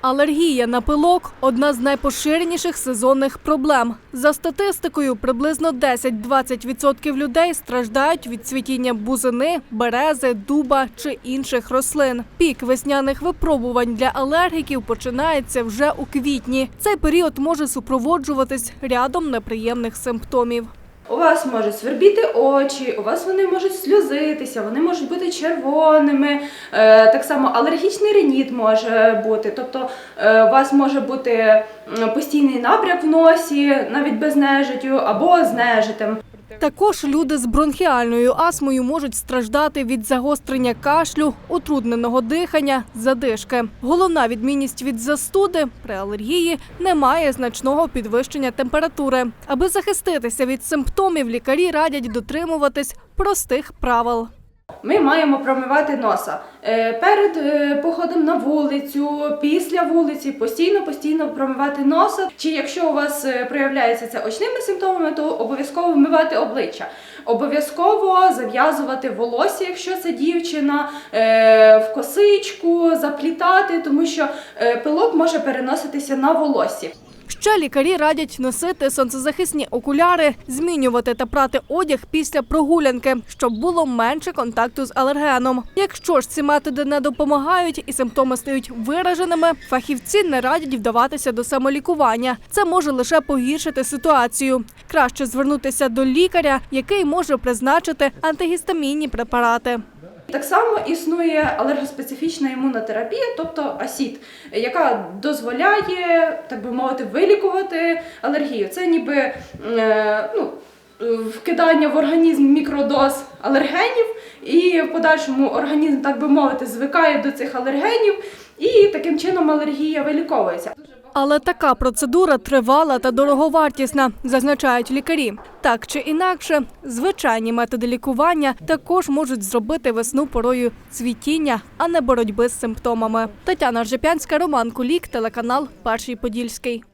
Алергія на пилок одна з найпоширеніших сезонних проблем. За статистикою, приблизно 10-20% людей страждають від цвітіння бузини, берези, дуба чи інших рослин. Пік весняних випробувань для алергіків починається вже у квітні. Цей період може супроводжуватись рядом неприємних симптомів. У вас можуть свербіти очі, у вас вони можуть сльозитися, вони можуть бути червоними. Е, так само алергічний реніт може бути. Тобто е, у вас може бути постійний набряк в носі, навіть без нежиттю, або з нежитем. Також люди з бронхіальною астмою можуть страждати від загострення кашлю, утрудненого дихання, задишки. Головна відмінність від застуди при алергії немає значного підвищення температури. Аби захиститися від симптомів, лікарі радять дотримуватись простих правил. Ми маємо промивати носа Е, перед е, походом на вулицю, після вулиці, постійно постійно промивати носа. Чи якщо у вас е, проявляється це очними симптомами, то обов'язково вмивати обличчя. Обов'язково зав'язувати волосся, якщо це дівчина, в косичку, заплітати, тому що пилок може переноситися на волоссі. Ще лікарі радять носити сонцезахисні окуляри, змінювати та прати одяг після прогулянки, щоб було менше контакту з алергеном. Якщо ж ці методи не допомагають і симптоми стають вираженими, фахівці не радять вдаватися до самолікування. Це може лише погіршити ситуацію. Краще звернутися до лікаря, який може призначити антигістамінні препарати. Так само існує алергоспецифічна імунотерапія, тобто АСІД, яка дозволяє, так би мовити, вилікувати алергію. Це ніби е, ну, вкидання в організм мікродоз алергенів, і в подальшому організм, так би мовити, звикає до цих алергенів, і таким чином алергія виліковується. Але така процедура тривала та дороговартісна, зазначають лікарі. Так чи інакше, звичайні методи лікування також можуть зробити весну порою цвітіння, а не боротьби з симптомами. Тетяна Ржепянська, Роман Кулік, телеканал Перший Подільський.